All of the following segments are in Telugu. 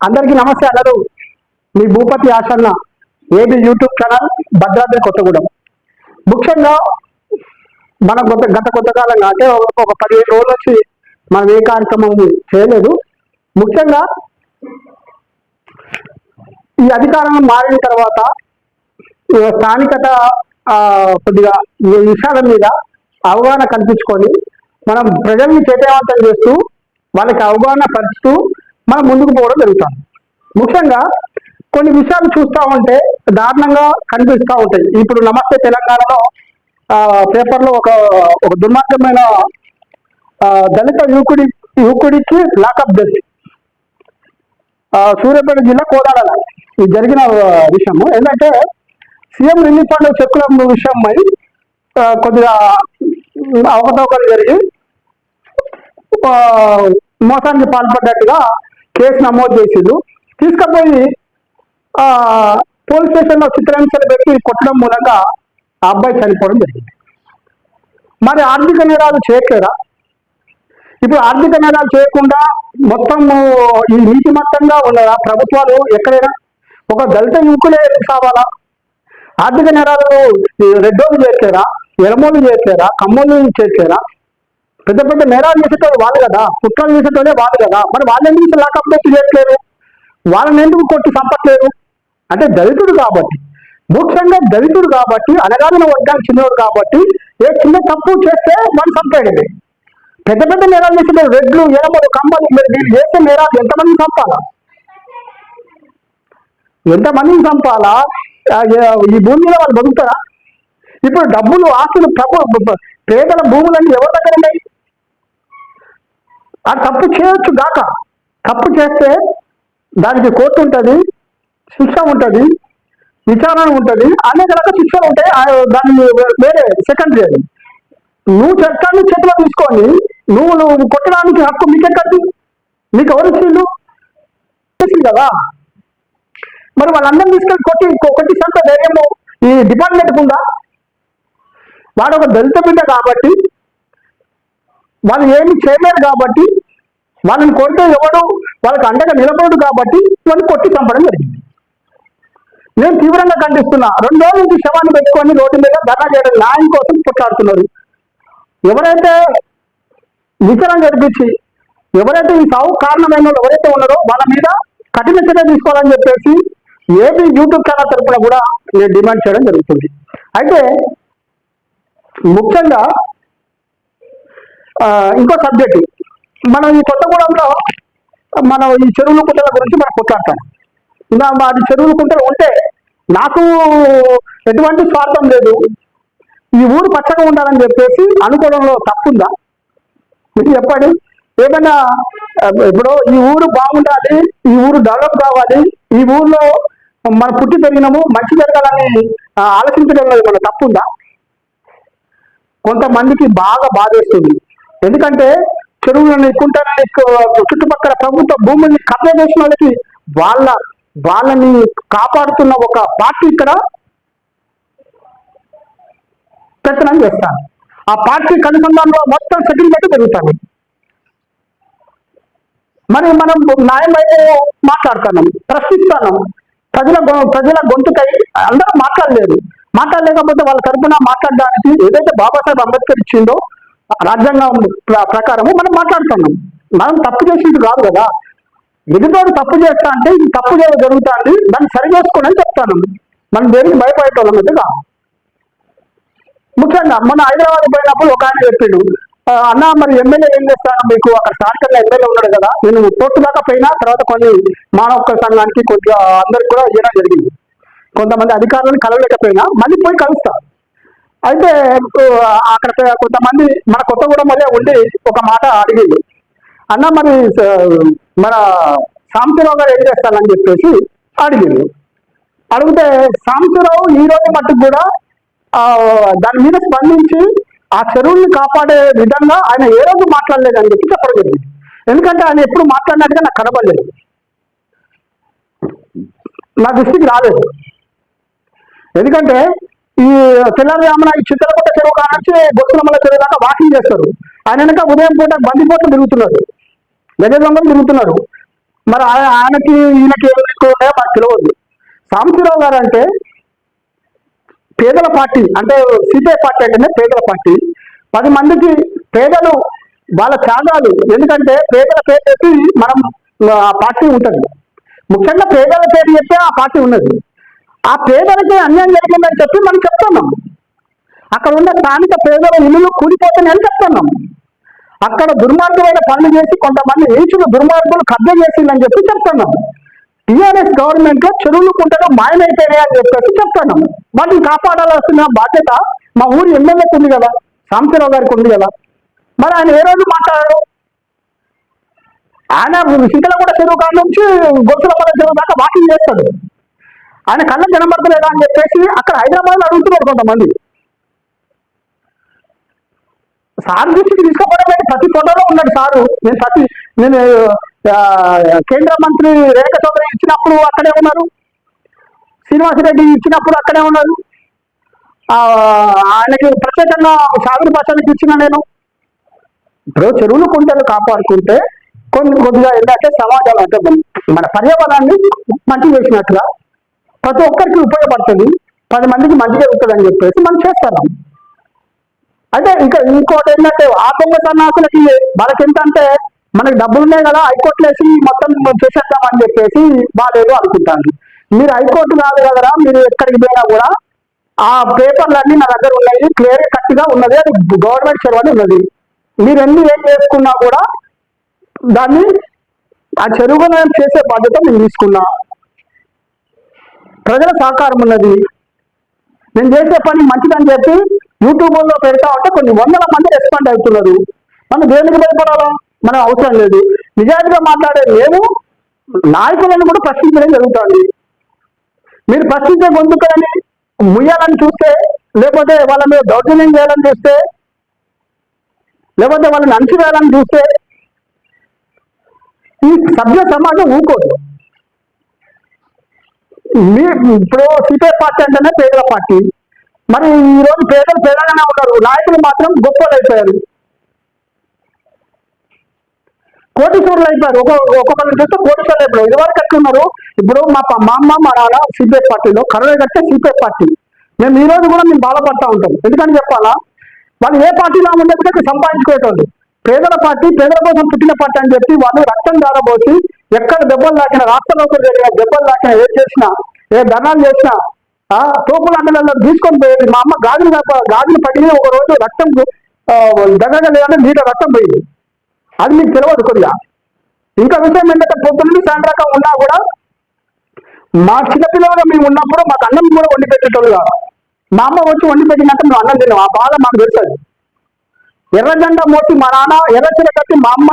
అందరికీ నమస్తే అన్నారు మీ Bhupathi Asanna AB YouTube channel Bhadradri Kothagudem. ముఖ్యంగా మన గత గత కొంతకాలంగా అంటే ఒక పదిహేను రోజుల నుంచి మనం ఏ కార్యక్రమం చేయలేదు. ముఖ్యంగా ఈ అధికారం మారిన తర్వాత ఈ స్థానికత కొద్దిగా ఈ విషయాల మీద అవగాహన కల్పించుకొని మనం ప్రజల్ని చైతన్యవంతం చేస్తూ వాళ్ళకి అవగాహన పరుస్తూ మనం ముందుకు పోవడం జరుగుతుంది. ముఖ్యంగా కొన్ని విషయాలు చూస్తూ ఉంటే దారుణంగా కనిపిస్తూ ఉంటాయి. ఇప్పుడు నమస్తే తెలంగాణలో పేపర్లో ఒక ఒక దుర్మార్గమైన దళిత యువకుడి యువకుడికి లాకప్ డెత్ సూర్యాపేట జిల్లా కోదాడ ఇది జరిగిన విషయము. ఏంటంటే సీఎం రిలీఫ్ ఫండ్ చెక్కుల విషయమై కొద్దిగా అవకతవకలు జరిగి మోసానికి పాల్పడ్డట్టుగా కేసు నమోదు చేసిండు. తీసుకుపోయి ఆ, పోలీస్ స్టేషన్లో చిత్రాంశాలు పెట్టి కొట్టడం మూలంగా ఆ అబ్బాయి చనిపోవడం జరిగింది. మరి ఆర్థిక నేరాలు చేయట్లేదా? ఇప్పుడు ఆర్థిక నేరాలు చేయకుండా మొత్తం ఈ నీతి మొత్తంగా ఉన్నదా? ప్రభుత్వాలు ఎక్కడైనా? ఒక దళిత యువకులే ఎందుకు కావాలా? ఆర్థిక నేరాలు రెడ్డోలు చేసారా ఎలమోలు చేసారా కమ్మోలు చేసారా పెద్ద పెద్ద నేరాలు చేసేటోళ్ళు వాళ్ళు కదా కుట్రలు చేసేటోళ్ళే వాళ్ళు కదా. మరి వాళ్ళు ఎందుకు లాకప్ పెట్టి చేయట్లేరు వాళ్ళని ఎందుకు కొట్టి చంపట్లేదు? అంటే దళితుడు కాబట్టి ముఖ్యంగా దళితుడు కాబట్టి అనగానే వర్గానికి చిన్నవాడు కాబట్టి ఏ చిన్న తప్పు చేస్తే వాడు చంపాడు పెద్ద పెద్ద నేరాలు చేసిన రెడ్లు ఎనమలు కమ్మలు మీరు వీళ్ళు చేసే నేరాలు ఎంతమంది చంపాలా? ఎంతమందిని చంపాలా? ఈ భూమి మీద వాళ్ళు బతుకుతారా? ఇప్పుడు డబ్బులు ఆస్తులు ప్రభు పేదల భూములన్నీ ఎవరి దగ్గర ఉన్నాయి? ఆ తప్పు చేయొచ్చు గాక. తప్పు చేస్తే దానికి కోర్టు ఉంటుంది శిక్ష ఉంటుంది విచారణ ఉంటుంది అనేక రకాల శిక్షలు ఉంటాయి. ఆ దాన్ని వేరే సెకండరీ అది నువ్వు చట్టాన్ని చేతిలో తీసుకొని నువ్వు నువ్వు కొట్టడానికి హక్కు మీకెక్కడి మీకు ఎవరు ఇచ్చిండు కదా. మరి వాళ్ళందరినీ తీసుకెళ్ళి కొట్టి కొట్టి సంత ధైర్యము ఈ డిపార్ట్మెంట్ ఉందా వాడు ఒక దళిత బిడ్డ కాబట్టి వాళ్ళు ఏమి చేయలేరు కాబట్టి వాళ్ళని కొడితే ఎవడు వాళ్ళకి అండగా నిలబడదు కాబట్టి వాళ్ళు కొట్టి చంపడం జరిగింది. నేను తీవ్రంగా ఖండిస్తున్నా రెండు రోజుల నుంచి శవాన్ని పెట్టుకొని రోడ్డు మీద ధర్నా చేయడం న్యాయం కోసం కొట్లాడుతున్నారు. ఎవరైతే విచారణ జరిపించి ఎవరైతే ఈ సాగు కారణమైన ఎవరైతే ఉన్నారో వాళ్ళ మీద కఠిన చర్య తీసుకోవాలని చెప్పేసి ఏపీ యూట్యూబ్ ఛానల్ తరఫున కూడా నేను డిమాండ్ చేయడం జరుగుతుంది. అయితే ముఖ్యంగా ఇంకో సబ్జెక్టు మనం ఈ కొత్తగూడెంలో మనం ఈ చెరువులు కుంటల గురించి మనం కొట్లాడతాం. ఇంకా మాది చెరువులు కుంటలు ఉంటే నాకు ఎటువంటి స్వార్థం లేదు. ఈ ఊరు పచ్చగా ఉండాలని చెప్పేసి అనుకోవడంలో తప్పుందా? మీరు చెప్పండి. ఏమైనా ఇప్పుడు ఈ ఊరు బాగుండాలి ఈ ఊరు డెవలప్ కావాలి ఈ ఊర్లో మనం పుట్టి పెరిగినాము మంచి జరగాలని ఆ, ఆలోచించడంలో ఏమైనా తప్పుందా? కొంతమందికి బాగా బాధేస్తుంది. ఎందుకంటే చెరువులను కుంటలని చుట్టుపక్కల ప్రభుత్వ భూముల్ని కబ్జా చేసిన వాళ్ళకి వాళ్ళ వాళ్ళని కాపాడుతున్న ఒక పార్టీ ఇక్కడ ప్రయత్నం చేస్తాను. ఆ పార్టీ కనుసంధానంలో మొత్తం సెటిల్మెంట్ జరుగుతుంది మరి మనం న్యాయమైతే మాట్లాడుతున్నాం ప్రశ్నిస్తున్నాం ప్రజల గొ- ప్రజల గొంతుకై అందరూ మాట్లాడలేదు మాట్లాడలేకపోతే వాళ్ళ తరఫున మాట్లాడడానికి ఏదైతే బాబాసాహెబ్ అంబేద్కర్ ఇచ్చిందో రాజ్యాంగం ప్ర- ప్రకారము మనం మాట్లాడుతున్నాం. మనం తప్పు చేసింది కాదు కదా. ఎదుటోడు తప్పు చేస్తా అంటే ఇది తప్పు చేయడం జరుగుతుంది దాన్ని సరి చేసుకోనని చెప్తాను. మనం దేనికి భయపడేటోళ్ళం అయితే కాదు ముఖ్యంగా మొన్న హైదరాబాద్ పోయినప్పుడు ఒక ఆయన చెప్పిండు. అన్న మరి ఎమ్మెల్యే ఏం చేస్తాను మీకు అక్కడ స్థానికంగా ఎమ్మెల్యే ఉన్నాడు కదా. నేను కోర్టు దాకా పోయినా తర్వాత కొన్ని మానవ సంఘానికి కొద్దిగా అందరికి కూడా ఇవ్వడం జరిగింది. కొంతమంది అధికారులను కలవలేకపోయినా మళ్ళీ పోయి కలుస్తారు అయితే అక్కడ కొంతమంది మన కొత్తగూడెం వల్లే ఉండి ఒక మాట అడిగింది. అన్న మరి మన సాంబశివరావు గారు ఏం చేస్తానని చెప్పేసి అడిగింది. అడిగితే సాంబశివరావు ఈ రోజు మట్టుకు కూడా దాని మీద స్పందించి ఆ చెరువుల్ని కాపాడే విధంగా ఆయన ఏ రోజు మాట్లాడలేదని చెప్పి చెప్పడం జరిగింది. ఎందుకంటే ఆయన ఎప్పుడు మాట్లాడినట్టుగా నాకు కనబడలేదు. నా దృష్టికి రాలేదు. ఎందుకంటే ఈ తెల్లారి ఈ చిత్రపట చెరువు కానించి బొత్తులమ్మల చెరువు దాకా వాకింగ్ చేస్తారు. ఆయన వెనక ఉదయం పూట బందిపోట్లు తిరుగుతున్నారు. గజ తిరుగుతున్నారు. మరి ఆయన- ఆయనకి ఈయనకి ఏం ఎక్కువ మాకు తెలియదు. సాంబశివరావు గారు అంటే పేదల పార్టీ అంటే సిపిఐ పార్టీ అంటేనే పేదల పార్టీ. పది మందికి పేదలు వాళ్ళ త్యాగాలు. ఎందుకంటే పేదల పేరు చెప్పి మనం ఆ పార్టీ ఉంటుంది. ముఖ్యంగా పేదల పేరు చెప్తే ఆ పార్టీ ఉన్నది. ఆ పేదలకి అన్యాయం జరిగిందని చెప్పి మనం చెప్తున్నాం. అక్కడ ఉన్న స్థానిక పేదల ఇల్లులు కూలిపోతున్నాయని చెప్తున్నాం. అక్కడ దుర్మార్గమైన పనులు చేసి కొంతమంది నీచులు దుర్మార్గులు కబ్జ చేసిందని చెప్పి చెప్తున్నాం. టీఆర్ఎస్ గవర్నమెంట్లో చెరువులు కుంటలు మాయమైపోయినాయి అని చెప్పేసి చెప్తున్నాం. వాటిని కాపాడాల్సిన బాధ్యత మా ఊరి ఎమ్మెల్యేకి ఉంది కదా సాంబశివరావు గారికి ఉంది కదా. మరి ఆయన ఏ రోజు మాట్లాడారు? ఆయన సింతలగూడ చెరువు కాడ నుంచి గొప్పలపల్లి చెరువు దాకా వాకింగ్ చేస్తాడు. ఆయన కళ్ళ కనబడతలేదా అని చెప్పేసి అక్కడ హైదరాబాద్లో అడుగుతున్నారు కొంతమంది. సార్ దృష్టికి తీసుకోవడం ప్రతి ఫోటోలో ఉన్నాడు సారు. నేను ప్రతి నేను కేంద్ర మంత్రి రేఖ చౌదరి ఇచ్చినప్పుడు అక్కడే ఉన్నారు. శ్రీనివాసరెడ్డి ఇచ్చినప్పుడు అక్కడే ఉన్నారు. ఆయనకి ప్రత్యేకంగా సాగుని భాషలకు ఇచ్చిన నేను. ఇప్పుడు చెరువులు కుంటలు కాపాడుకుంటే కొన్ని కొద్దిగా ఏంటంటే సమాజం అంటే మన పర్యావరణాన్ని మంచి చేసినట్టుగా ప్రతి ఒక్కరికి ఉపయోగపడుతుంది. పది మందికి మంచి జరుగుతుంది అని చెప్పేసి మనం చేస్తున్నాం అయితే ఇంకా ఇంకోటి ఏంటంటే ఆ సన్నాసులకి వాళ్ళకి ఎంత అంటే మనకి డబ్బులు ఉన్నాయి కదా హైకోర్టులో వేసి మొత్తం చేసేద్దామని చెప్పేసి బాగాలేదు అనుకుంటాను మీరు హైకోర్టు కాదు కదరా మీరు ఎక్కడికి పోయినా కూడా ఆ పేపర్లన్నీ నా దగ్గర ఉన్నాయి క్లియర్ కట్గా ఉన్నది అది గవర్నమెంట్ చెరువు ఉన్నది. మీరు ఎన్ని ఏం చేసుకున్నా కూడా దాన్ని ఆ చెరువుగా చేసే బాధ్యత నేను తీసుకున్నా. ప్రజల సహకారం ఉన్నది. నేను చేసే పని మంచిదని చెప్పి యూట్యూబ్లో పెడతా ఉంటే కొన్ని వందల మంది రెస్పాండ్ అవుతున్నారు. మనం దేనికి భయపడాలా? మనం అవసరం లేదు. నిజాయితీగా మాట్లాడే మేము నాయకులను కూడా ప్రశ్నించడం జరుగుతుంది. మీరు ప్రశ్నించే గొంతుకలని ముయ్యాలని చూస్తే లేకపోతే వాళ్ళ మీద దౌర్జన్యం చేయాలని చూస్తే లేకపోతే వాళ్ళని అణచివేయాలని చూస్తే ఈ సభ్య సమాజం ఊకోదు. ఇప్పుడు సిపిఐ పార్టీ అంటేనే పేదల పార్టీ. మరి ఈ రోజు పేదలు పేదగానే ఉన్నారు. నాయకులు మాత్రం గొప్పలు అయిపోయారు. కోటీశ్వరులు అయిపోయారు. ఒక ఒక్కొక్కరు చూస్తే కోటీశ్వరులు అయిపోయారు. ఇదివరకు ఎట్లున్నారు? ఇప్పుడు మా మా అమ్మ మా నాన్న సిపిఐ పార్టీలో కరోనా కట్టే సిపిఐ పార్టీ. మేము ఈ రోజు కూడా మేము బాధపడతా ఉంటాం. ఎందుకని చెప్పాలా? వాళ్ళు ఏ పార్టీలో ఉండేది సంపాదించుకునేటోళ్ళు. పేదల పార్టీ పేదల కోసం పుట్టిన పార్టీ అని చెప్పి వాళ్ళు రక్తం దారబోసి ఎక్కడ దెబ్బలు తాకిన రాష్ట్రంలో జరిగిన దెబ్బలు తాకినా ఏం చేసినా ఏ ధర్నాలు చేసినా ఆ తోపుల అంగళ్ళలో తీసుకొని పోయేది. మా అమ్మ గాజులు తప్ప- గాజులు పగిలి ఒక రోజు రక్తం దగ్గరగా లేదంటే రక్తం పోయింది. అది మీకు తెలియదు కొద్దిగా. ఇంకా విషయం ఏంటంటే పొద్దున్న సాయంత్రకం ఉన్నా కూడా మా చిన్నపిల్లలుగా మేము ఉన్నప్పుడు మాకు అన్నం కూడా వండి పెట్టేటోళ్ళు కాదు. మా అమ్మ వచ్చి వండి పెట్టినాక మేము అన్నం తిన్నాం. ఆ బాధ మాకు తెలుస్తుంది ఎర్రజెండా మోసి మా నాన్న ఎర్రచీర కట్టి మా అమ్మ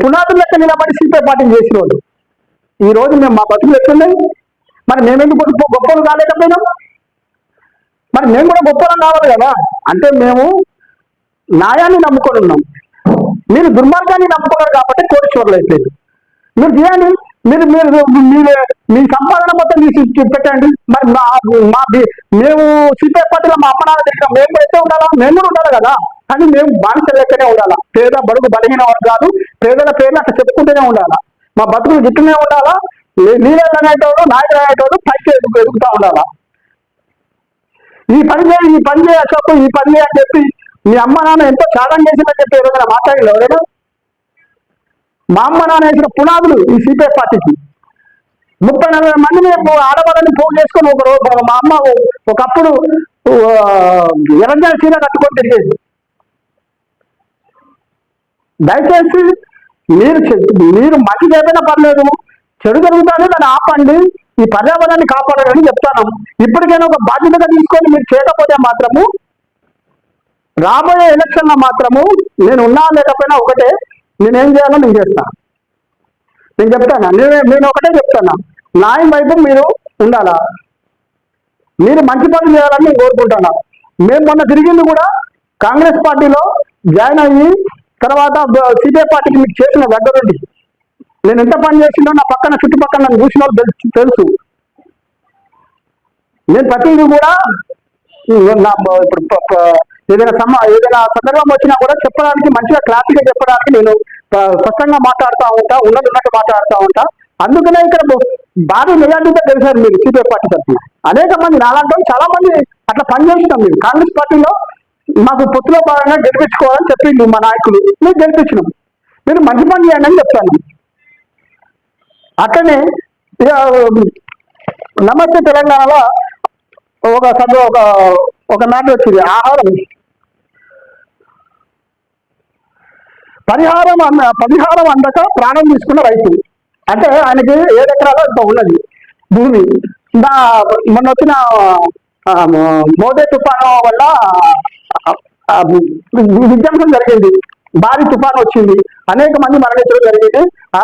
పునాదుల లెక్క నిలబడి సిపిఐ పార్టీ చేసిన వాళ్ళు ఈ రోజు మేము మా బతుకులు ఎట్లున్నాయి? మరి మేమెందుకు గొప్పలు కాలేకపోయినాం? మరి మేము కూడా గొప్పలు కావాలి కదా? అంటే మేము న్యాయాన్ని నమ్ముకొని ఉన్నాం. మీరు దుర్మార్గాన్ని నమ్ముకున్నారు కాబట్టి కోటీశ్వర్లు అయిపోయింది మీరు చేయండి. మీరు మీరు మీరు మీ సంపాదన మొత్తం తీసి పెట్టండి. మరి మా మా మేము సిపిఐ పార్టీలో మా అమ్మ నాన్న దగ్గర మేము అయితే ఉండాలా? మేము కూడా ఉండాలి కదా? కానీ మేము బానిస లెక్కనే ఉండాలా? పేద బడుగు బలహీన వర్గాలు పేదల పేర్లు అట్లా చెప్పుకుంటూనే ఉండాలా? మా బతుకులు గిట్టునే ఉండాలా? లీడర్లు అనేటోడు నాయకులు అనేటోడు పైకి ఎదుగుతూ ఉండాలా? ఈ పని చేయి ఈ పని చేయ అశోక్ ఈ పని చేయ అని చెప్పి మీ అమ్మ నాన్న ఎంతో త్యాగం చేసిందని చెప్పి ఎవరైనా మాట్లాడలేదు ఎవరైనా? మా అమ్మ నాన్న వేసిన పునాదులు ఈ సిపిఐ పార్టీకి. ముప్పై నలభై మంది మేము ఆడవాళ్ళని పోగు చేసుకొని ఒక మా అమ్మ ఒకప్పుడు ఎర్రజాల చీర కట్టుకొని తిరిగేది. దయచేసి మీరు చె- మీరు మంచి ఏదైనా పర్లేదు. చెడు జరుగుతుంది దాన్ని ఆపండి. ఈ పర్యావరణాన్ని కాపాడాలని చెప్తాను. ఇప్పటికైనా ఒక బాధ్యతగా తీసుకొని మీరు చేయకపోతే మాత్రము రాబోయే ఎలక్షన్లో మాత్రము నేను ఉన్నా లేకపోయినా ఒకటే నేనేం చేయాలో నేను చేస్తాను నేను చెప్తాను? నేను నేను ఒకటే చెప్తాను? న్యాయం వైపు మీరు ఉండాలా? మీరు మంచి పనులు చేయాలని నేను కోరుకుంటాను? మేము మొన్న తిరిగింది కూడా కాంగ్రెస్ పార్టీలో జాయిన్ అయ్యి తర్వాత సిపిఐ పార్టీకి మీకు చేసిన దగ్గరుండి నేను ఎంత పని చేసిందో నా పక్కన చుట్టుపక్కల నన్ను చూసిన వాళ్ళు తెలుసు తెలుసు. నేను ప్రతిదీ కూడా నా ఇప్పుడు ఏదైనా సమ ఏదైనా సందర్భం వచ్చినా కూడా చెప్పడానికి మంచిగా క్లారిటీగా చెప్పడానికి నేను స్పష్టంగా మాట్లాడుతూ ఉంటా ఉన్నది ఉన్నట్టు మాట్లాడుతూ ఉంటా. అందుకనే ఇక్కడ భారీ మెజార్టీతో తెలిసారు మీరు సిపిఐ పార్టీ తరఫున. అనేక మంది నాలాంటి చాలా మంది అట్లా పనిచేసినాం మీరు కాంగ్రెస్ పార్టీలో మాకు పొత్తులో భాగంగా గెలిపించుకోవాలని చెప్పింది మా నాయకులు. మీరు గెలిపించినాం. మీరు మంచి పని చేయండి అని చెప్తాను. అట్లనే ఇక నమస్తే తెలంగాణలో ఒక సభ ఒక ఒక మ్యాటర్ వచ్చింది. ఆహారం. పరిహారం అన్న పరిహారం అందక ప్రాణం తీసుకున్న రైతు. అంటే ఆయనకి ఏడు ఎకరాలు ఇంత ఉన్నది? భూమి. నా మొన్న వచ్చిన మోదే తుఫాను వల్ల విధ్వంసం జరిగింది. భారీ తుఫాను వచ్చింది. అనేక మంది మరణించడం జరిగింది. ఆ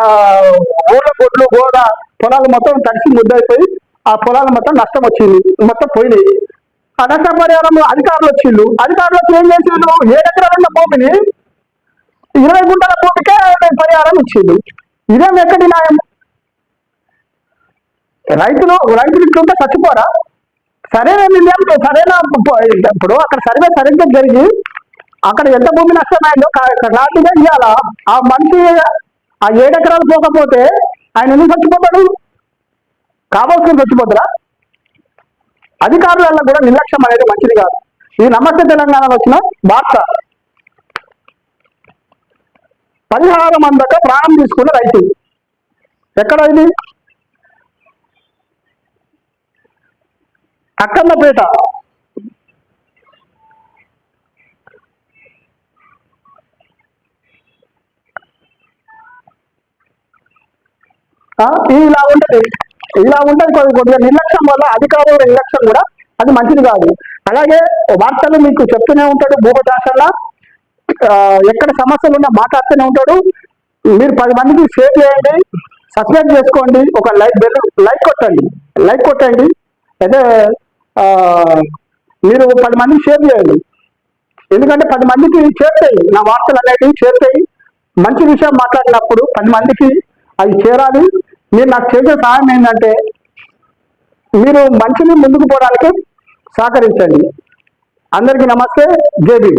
ఊళ్ళ గొడ్లు గోడ పొలాలు మొత్తం తడిసి ముద్దైపోయి ఆ పొలాలు మొత్తం నష్టం వచ్చింది. మొత్తం పోయినాయి. ఆ నష్టపరిహారం అధికారులు వచ్చిండు అధికారులు వచ్చి ఏం చేసిండు ఏడు ఎకరాలు ఉన్న భూమిని ఇరవై గుంటల భూమికే పరిహారం ఇచ్చిండు ఇదేం ఎక్కడి న్యాయం? రైతులు రైతులు ఇట్లుంటే చచ్చిపోరా? సరేనండి నిర్ణయం సరైన ఇప్పుడు అక్కడ సర్వే సరిగ్గా జరిగి అక్కడ ఎంత భూమి నష్టమైందో క్లారిటీగా ఇవ్వాలా ఆ మనిషి ఆ ఏడెకరాలు పోకపోతే ఆయన ఎందుకు చచ్చిపోతాడు? కావాల్సిన చచ్చిపోతారా అధికారుల కూడా నిర్లక్ష్యం అనేది మంచిది కాదు. ఇది నమస్తే తెలంగాణలో వచ్చిన వార్త. పరిహారం అందక ప్రాణం తీసుకున్న రైతు. ఎక్కడ ఇది? అక్కన్నపేట ఆ, ఇలా ఉంటది. ఇలా ఉంటది కొద్ది కొద్దిగా నిర్లక్ష్యం వల్ల అధికారుల నిర్లక్ష్యం కూడా అది మంచిది కాదు. అలాగే వార్తలు మీకు చెప్తూనే ఉంటాడు భూపదాసల్లా ఎక్కడ సమస్యలు ఉన్నా మాట్లాడుతూనే ఉంటాడు. మీరు పది మందికి షేర్ చేయండి సబ్స్క్రైబ్ చేసుకోండి. ఒక లైక్ బెల్ లైక్ కొట్టండి. లైక్ కొట్టండి. అయితే మీరు పది మందికి షేర్ చేయండి. ఎందుకంటే పది మందికి చేరుతాయి నా వార్తలు అనేటివి చేరుతాయి మంచి విషయం మాట్లాడినప్పుడు పది మందికి అవి చేరాలి. మీరు నాకు చేసే సహాయం ఏంటంటే మీరు మంచిని ముందుకు పోవడానికి సహకరించండి. అందరికీ నమస్తే. జేబీ